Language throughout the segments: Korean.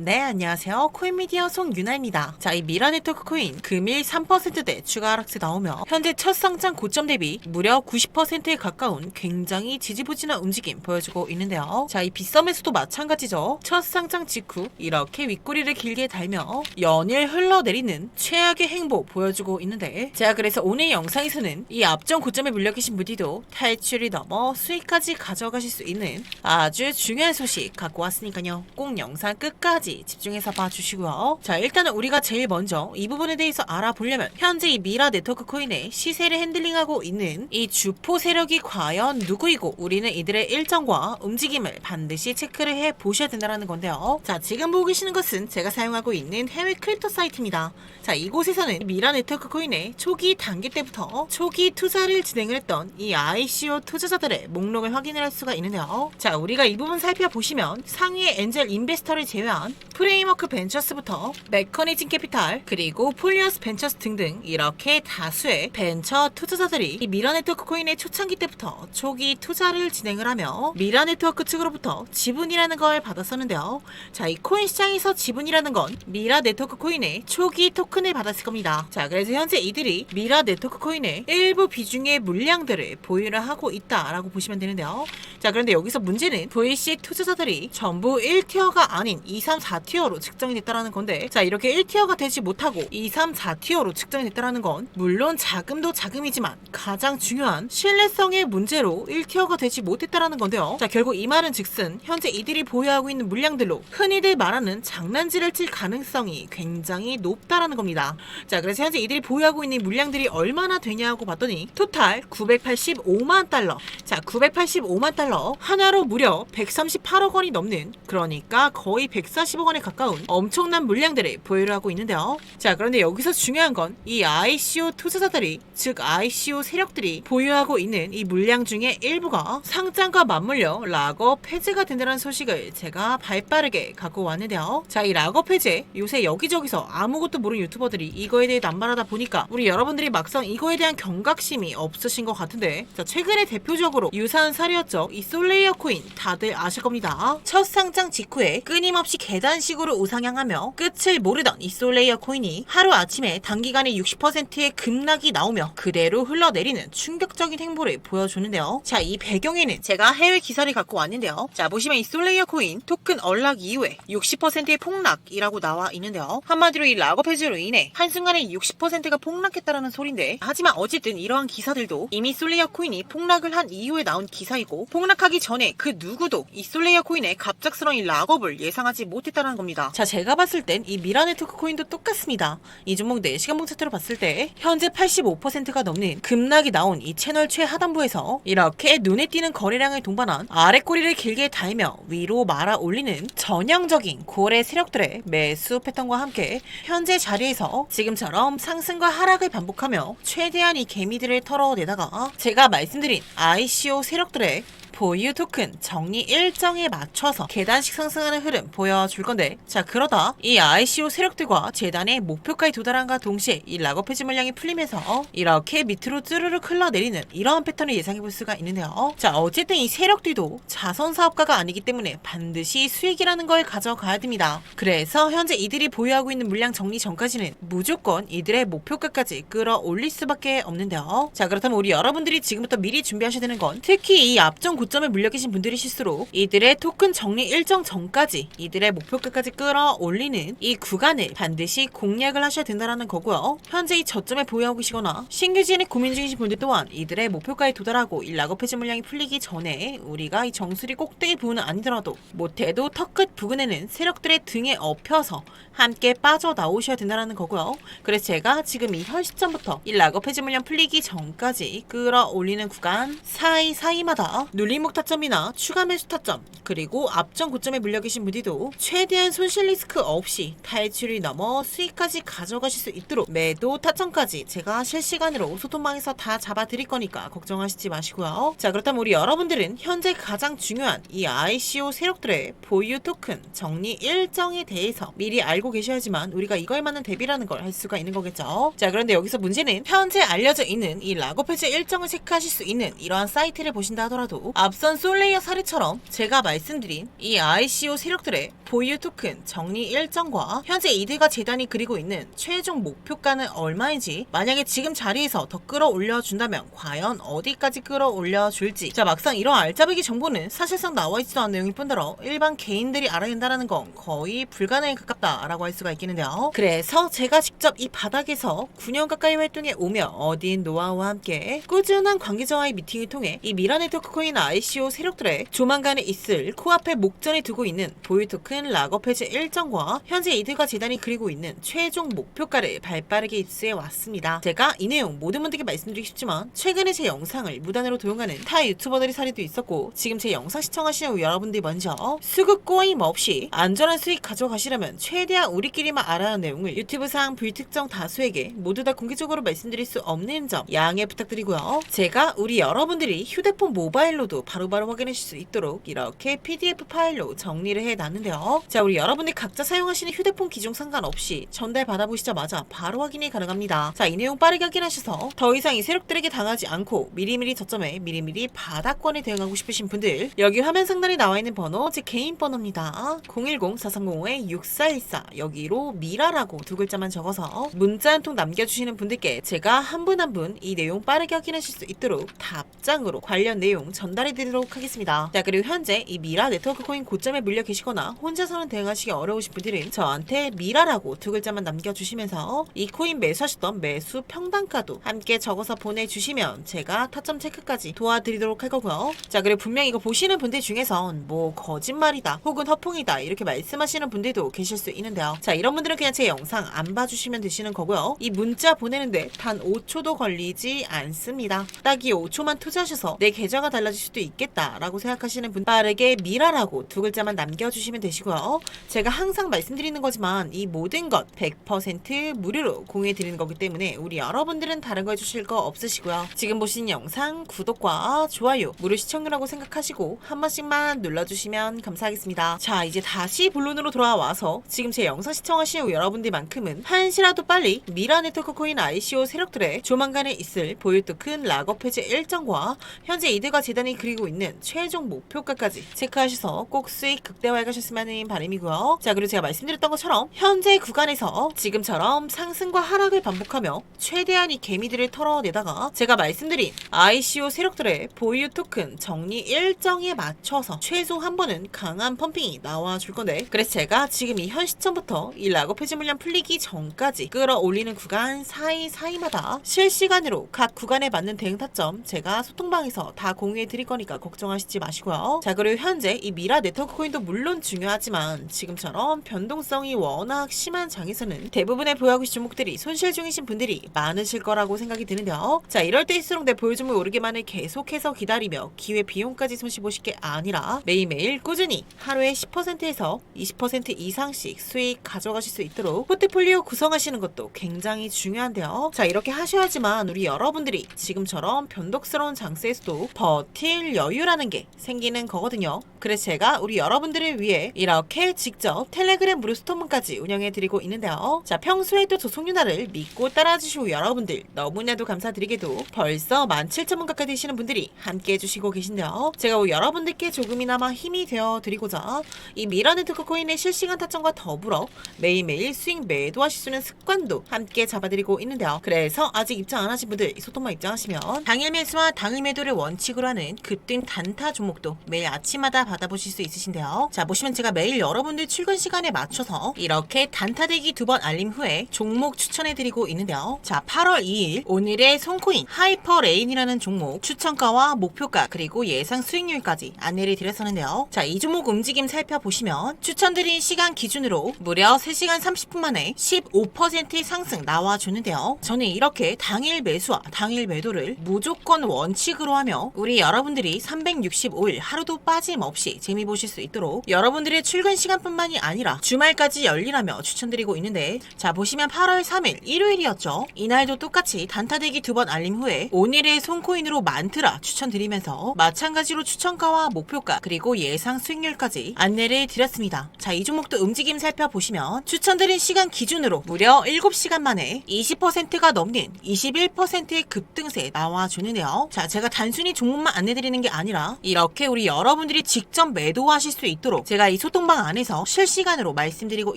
네, 안녕하세요. 코인미디어 송유나입니다. 자, 이 미라 네트워크 코인 금일 3%대 추가 하락세 나오며 현재 첫 상장 고점 대비 무려 90%에 가까운 굉장히 지지부진한 움직임 보여주고 있는데요. 자, 이 빗썸에서도 마찬가지죠. 첫 상장 직후 이렇게 윗꼬리를 길게 달며 연일 흘러내리는 최악의 행보 보여주고 있는데 제가 그래서 오늘 영상에서는 이 앞전 고점에 물려 계신 분들도 탈출이 넘어 수익까지 가져가실 수 있는 아주 중요한 소식 갖고 왔으니까요. 꼭 영상 끝까지 집중해서 봐주시고요. 자, 일단은 우리가 제일 먼저 이 부분에 대해서 알아보려면 현재 이 미라 네트워크 코인의 시세를 핸들링하고 있는 이 주포 세력이 과연 누구이고 우리는 이들의 일정과 움직임을 반드시 체크를 해 보셔야 된다는 건데요. 자, 지금 보고 계시는 것은 제가 사용하고 있는 해외 크립토 사이트입니다. 자, 이곳에서는 미라 네트워크 코인의 초기 단계 때부터 초기 투자를 진행을 했던 이 ICO 투자자들의 목록을 확인을 할 수가 있는데요. 자, 우리가 이 부분 살펴보시면 상위의 엔젤 인베스터를 제외한 프레임워크 벤처스부터 메커니즘 캐피탈 그리고 폴리어스 벤처스 등등 이렇게 다수의 벤처 투자자들이 이 미라 네트워크 코인의 초창기 때부터 초기 투자를 진행을 하며 미라 네트워크 측으로부터 지분이라는 걸 받았었는데요. 자, 이 코인 시장에서 지분이라는 건 미라 네트워크 코인의 초기 토큰을 받았을 겁니다. 자, 그래서 현재 이들이 미라 네트워크 코인의 일부 비중의 물량들을 보유를 하고 있다라고 보시면 되는데요. 자, 그런데 여기서 문제는 VC 투자자들이 전부 1티어가 아닌 2, 3, 4티어로 측정이 됐다라는 건데, 자, 이렇게 1티어가 되지 못하고 2, 3, 4티어로 측정이 됐다라는 건 물론 자금도 자금이지만 가장 중요한 신뢰성의 문제로 1티어가 되지 못했다라는 건데요. 자, 결국 이 말은 즉슨 현재 이들이 보유하고 있는 물량들로 흔히들 말하는 장난질을 칠 가능성이 굉장히 높다라는 겁니다. 자, 그래서 현재 이들이 보유하고 있는 물량들이 얼마나 되냐고 봤더니 토탈 985만 달러. 자, 985만 달러 하나로 무려 138억 원이 넘는 그러니까 거의 140억 원에 가까운 엄청난 물량들을 보유를 하고 있는데요. 자, 그런데 여기서 중요한 건 이 ICO 투자자들이 즉 ICO 세력들이 보유하고 있는 이 물량 중에 일부가 상장과 맞물려 락업 폐지가 된다는 소식을 제가 발빠르게 갖고 왔는데요. 자, 이 락업 폐지 요새 여기저기서 아무것도 모르는 유튜버들이 이거에 대해 남발하다 보니까 우리 여러분들이 막상 이거에 대한 경각심이 없으신 것 같은데 자, 최근에 대표적으로 유사한 사례였죠. 이 솔레이어 코인 다들 아실 겁니다. 첫 상장 직후에 끊임없이 계단 식으로 우상향하며 끝을 모르던 이 솔레이어 코인이 하루 아침에 단기간에 60%의 급락이 나오며 그대로 흘러내리는 충격적인 행보를 보여주는데요. 자, 이 배경에는 제가 해외 기사를 갖고 왔는데요. 자, 보시면 이 솔레이어 코인 토큰 언락 이후에 60%의 폭락이라고 나와 있는데요. 한마디로 이 락업 해지로 인해 한순간에 60%가 폭락했다라는 소린데 하지만 어쨌든 이러한 기사들도 이미 솔레이어 코인이 폭락을 한 이후에 나온 기사이고 폭락하기 전에 그 누구도 이 솔레이어 코인의 갑작스러운 이 락업을 예상하지 못했 다는 겁니다. 자, 제가 봤을 땐 이 미라 네트워크 코인도 똑같습니다. 이 종목 4시간 봉차트로 봤을 때 현재 85%가 넘는 급락이 나온 이 채널 최하단부에서 이렇게 눈에 띄는 거래량을 동반한 아래 꼬리를 길게 달며 위로 말아 올리는 전형적인 고래 세력들의 매수 패턴과 함께 현재 자리에서 지금처럼 상승과 하락을 반복하며 최대한 이 개미들을 털어내다가 제가 말씀드린 ICO 세력들의 보유 토큰 정리 일정에 맞춰서 계단식 상승하는 흐름 보여줄 건데 자 그러다 이 ICO 세력들과 재단의 목표까지 도달한과 동시에 이 락업 해지 물량이 풀리면서 이렇게 밑으로 쭈르륵 흘러내리는 이러한 패턴을 예상해 볼 수가 있는데요. 자 어쨌든 이 세력들도 자선 사업가가 아니기 때문에 반드시 수익이라는 걸 가져가야 됩니다. 그래서 현재 이들이 보유하고 있는 물량 정리 전까지는 무조건 이들의 목표가까지 끌어올릴 수밖에 없는데요. 자 그렇다면 우리 여러분들이 지금부터 미리 준비하셔야 되는 건 특히 이 앞전 고 점에 물려 계신 분들이 실수록 이들의 토큰 정리 일정 전까지 이들의 목표가까지 끌어올리는 이 구간을 반드시 공략을 하셔야 된다는 거고요. 현재 이 저점에 보유하고 계시거나 신규 지인에 고민 중이신 분들 또한 이들의 목표가에 도달하고 이 락업 해지 물량이 풀리기 전에 우리가 이 정수리 꼭대기 부분은 아니더라도 못해도 턱끝 부근에는 세력들의 등에 엎여서 함께 빠져나오셔야 된다는 거고요. 그래서 제가 지금 이 현 시점부터 이 락업 해지 물량 풀리기 전까지 끌어올리는 구간 사이사이마다 눌림 목 타점이나 추가 매수 타점 그리고 앞전 고점에 물려 계신 분들도 최대한 손실 리스크 없이 탈출이 넘어 수익까지 가져가실 수 있도록 매도 타점까지 제가 실시간으로 소통망에서 다 잡아드릴 거니까 걱정하시지 마시고요. 자 그렇다면 우리 여러분들은 현재 가장 중요한 이 ICO 세력들의 보유 토큰 정리 일정에 대해서 미리 알고 계셔야지만 우리가 이거에 맞는 대비라는 걸 할 수가 있는 거겠죠. 자 그런데 여기서 문제는 현재 알려져 있는 이 락업 해지 일정을 체크하실 수 있는 이러한 사이트를 보신다 하더라도 앞 앞선 솔레이어 사례처럼 제가 말씀드린 이 ICO 세력들의 보유 토큰 정리 일정과 현재 이들과 재단이 그리고 있는 최종 목표가는 얼마인지 만약에 지금 자리에서 더 끌어올려 준다면 과연 어디까지 끌어올려 줄지. 자 막상 이런 알짜배기 정보는 사실상 나와 있지도 않은 내용일 뿐더러 일반 개인들이 알아야 된다는 건 거의 불가능에 가깝다라고 할 수가 있겠는데요. 그래서 제가 직접 이 바닥에서 9년 가까이 활동해 오며 얻은 노하우와 함께 꾸준한 관계자와의 미팅을 통해 이 미라 네트워크 코인 ICO 세력들의 조만간에 있을 코앞에 목전에 두고 있는 보유 토큰 락업 해제 일정과 현재 이들과 재단이 그리고 있는 최종 목표가를 발빠르게 입수해 왔습니다. 제가 이 내용 모든 분들께 말씀드리고 싶지만 최근에 제 영상을 무단으로 도용하는 타 유튜버들의 사례도 있었고 지금 제 영상 시청하시는 여러분들이 먼저 수급 꼬임 없이 안전한 수익 가져가시려면 최대한 우리끼리만 알아야 하는 내용을 유튜브상 불특정 다수에게 모두 다 공개적으로 말씀드릴 수 없는 점 양해 부탁드리고요. 제가 우리 여러분들이 휴대폰 모바일로도 바로 바로 확인하실 수 있도록 이렇게 PDF 파일로 정리를 해 놨는데요. 자, 우리 여러분들 각자 사용하시는 휴대폰 기종 상관없이 전달 받아보시자마자 바로 확인이 가능합니다. 자, 이 내용 빠르게 확인하셔서 더 이상 이 세력들에게 당하지 않고 미리미리 저점에 미리미리 바닥권에 대응하고 싶으신 분들 여기 화면 상단에 나와 있는 번호 제 개인 번호입니다. 010-430-6414 여기로 미라라고 두 글자만 적어서 문자 한 통 남겨주시는 분들께 제가 한 분 한 분 이 내용 빠르게 확인하실 수 있도록 답장으로 관련 내용 전달해 드리도록 하겠습니다. 자 그리고 현재 이 미라 네트워크 코인 고점에 물려 계시거나 혼자서는 대응하시기 어려우신 분들은 저한테 미라라고 두 글자만 남겨주시면서 이 코인 매수하셨던 매수 평단가도 함께 적어서 보내주시면 제가 타점 체크까지 도와드리도록 할 거고요. 자 그리고 분명히 이거 보시는 분들 중에선 뭐 거짓말이다 혹은 허풍이다 이렇게 말씀하시는 분들도 계실 수 있는데요. 자 이런 분들은 그냥 제 영상 안 봐주시면 되시는 거고요. 이 문자 보내는데 단 5초도 걸리지 않습니다. 딱 이 5초만 투자하셔서 내 계좌가 달라질 수도 있겠다라고 생각하시는 분 빠르게 미라라고 두 글자만 남겨주시면 되시고요. 제가 항상 말씀드리는 거지만 이 모든 것 100% 무료로 공유해 드리는 거기 때문에 우리 여러분들은 다른 거 해주실 거 없으시고요. 지금 보신 영상 구독과 좋아요 무료 시청이라고 생각하시고 한 번씩만 눌러주시면 감사하겠습니다. 자 이제 다시 본론으로 돌아와서 지금 제 영상 시청하시는 여러분들만큼은 한시라도 빨리 미라 네트워크 코인 ICO 세력들의 조만간에 있을 보유 토큰 락업 해제 일정과 현재 이들과 재단이 그리 고 있는 최종 목표가까지 체크하셔서 꼭 수익 극대화해 가셨으면 하는 바람이고요. 자 그리고 제가 말씀드렸던 것처럼 현재 구간에서 지금처럼 상승과 하락을 반복하며 최대한 이 개미들을 털어내다가 제가 말씀드린 ICO 세력들의 보유 토큰 정리 일정에 맞춰서 최소 한 번은 강한 펌핑이 나와 줄 건데 그래서 제가 지금 이 현 시점부터 이 락업 해지 물량 풀리기 전까지 끌어올리는 구간 사이사이마다 실시간으로 각 구간에 맞는 대응 타점 제가 소통방에서 다 공유해 드릴 거니까 걱정하시지 마시고요. 자 그리고 현재 이 미라 네트워크 코인도 물론 중요하지만 지금처럼 변동성이 워낙 심한 장에서는 대부분의 보유하고 있는 종목들이 손실 중이신 분들이 많으실 거라고 생각이 드는데요. 자 이럴 때일수록 내 보유 종목 오르기만을 계속해서 기다리며 기회 비용까지 손실 보실 게 아니라 매일매일 꾸준히 하루에 10%에서 20% 이상씩 수익 가져가실 수 있도록 포트폴리오 구성하시는 것도 굉장히 중요한데요. 자 이렇게 하셔야지만 우리 여러분들이 지금처럼 변덕스러운 장세에서도 버틸 여유라는 게 생기는 거거든요. 그래서 제가 우리 여러분들을 위해 이렇게 직접 텔레그램 무료 스토문까지 운영해 드리고 있는데요. 자 평소에도 조속유나를 믿고 따라주시고 여러분들 너무나도 감사드리게도 벌써 17,000원 가까이 되시는 분들이 함께 해주시고 계신데요. 제가 우리 여러분들께 조금이나마 힘이 되어 드리고자 이 미라네트워크 코인의 실시간 타점과 더불어 매일매일 수익 매도하실 수 있는 습관도 함께 잡아드리고 있는데요. 그래서 아직 입장 안 하신 분들 이 소통만 입장하시면 당일 매수와 당일 매도를 원칙으로 하는 급등 단타 종목도 매일 아침마다 받아보실 수 있으신데요. 자 보시면 제가 매일 여러분들 출근 시간에 맞춰서 이렇게 단타 대기 두 번 알림 후에 종목 추천해드리고 있는데요. 자 8월 2일 오늘의 손코인 하이퍼레인이라는 종목 추천가와 목표가 그리고 예상 수익률까지 안내를 드렸었는데요. 자 이 종목 움직임 살펴보시면 추천드린 시간 기준으로 무려 3시간 30분 만에 15% 상승 나와주는데요. 저는 이렇게 당일 매수와 당일 매도를 무조건 원칙으로 하며 우리 여러분들이 365일 하루도 빠짐없이 재미 보실 수 있도록 여러분들의 출근 시간뿐만이 아니라 주말까지 열리라며 추천드리고 있는데 자 보시면 8월 3일 일요일이었죠. 이날도 똑같이 단타대기 두 번 알림 후에 오늘의 손코인으로 만트라 추천드리면서 마찬가지로 추천가와 목표가 그리고 예상 수익률까지 안내를 드렸습니다. 자 이 종목도 움직임 살펴보시면 추천드린 시간 기준으로 무려 7시간 만에 20%가 넘는 21%의 급등세 나와주는데요. 자 제가 단순히 종목만 안내드리는 하는 게 아니라 이렇게 우리 여러분들이 직접 매도하실 수 있도록 제가 이 소통방 안에서 실시간으로 말씀드리고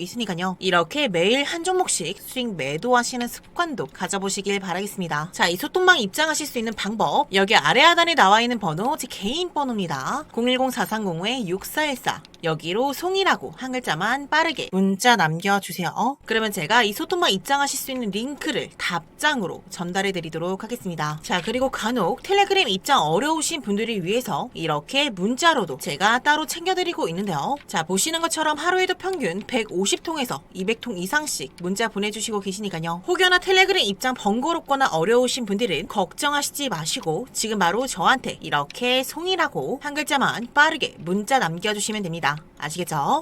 있으니까요. 이렇게 매일 한 종목씩 수익 매도하시는 습관도 가져보시길 바라겠습니다. 자, 이 소통방 입장하실 수 있는 방법 여기 아래 하단에 나와 있는 번호 제 개인 번호입니다. 010-430-6414 여기로 송이라고 한 글자만 빠르게 문자 남겨주세요. 그러면 제가 이 소통방 입장하실 수 있는 링크를 답장으로 전달해 드리도록 하겠습습니다. 자, 그리고 간혹 텔레그램 입장 어려우신 분들을 위해서 이렇게 문자로도 제가 따로 챙겨드리고 있는데요. 자, 보시는 것처럼 하루에도 평균 150통에서 200통 이상씩 문자 보내주시고 계시니까요. 혹여나 텔레그램 입장 번거롭거나 어려우신 분들은 걱정하시지 마시고 지금 바로 저한테 이렇게 송이라고 한 글자만 빠르게 문자 남겨주시면 됩 아시겠죠?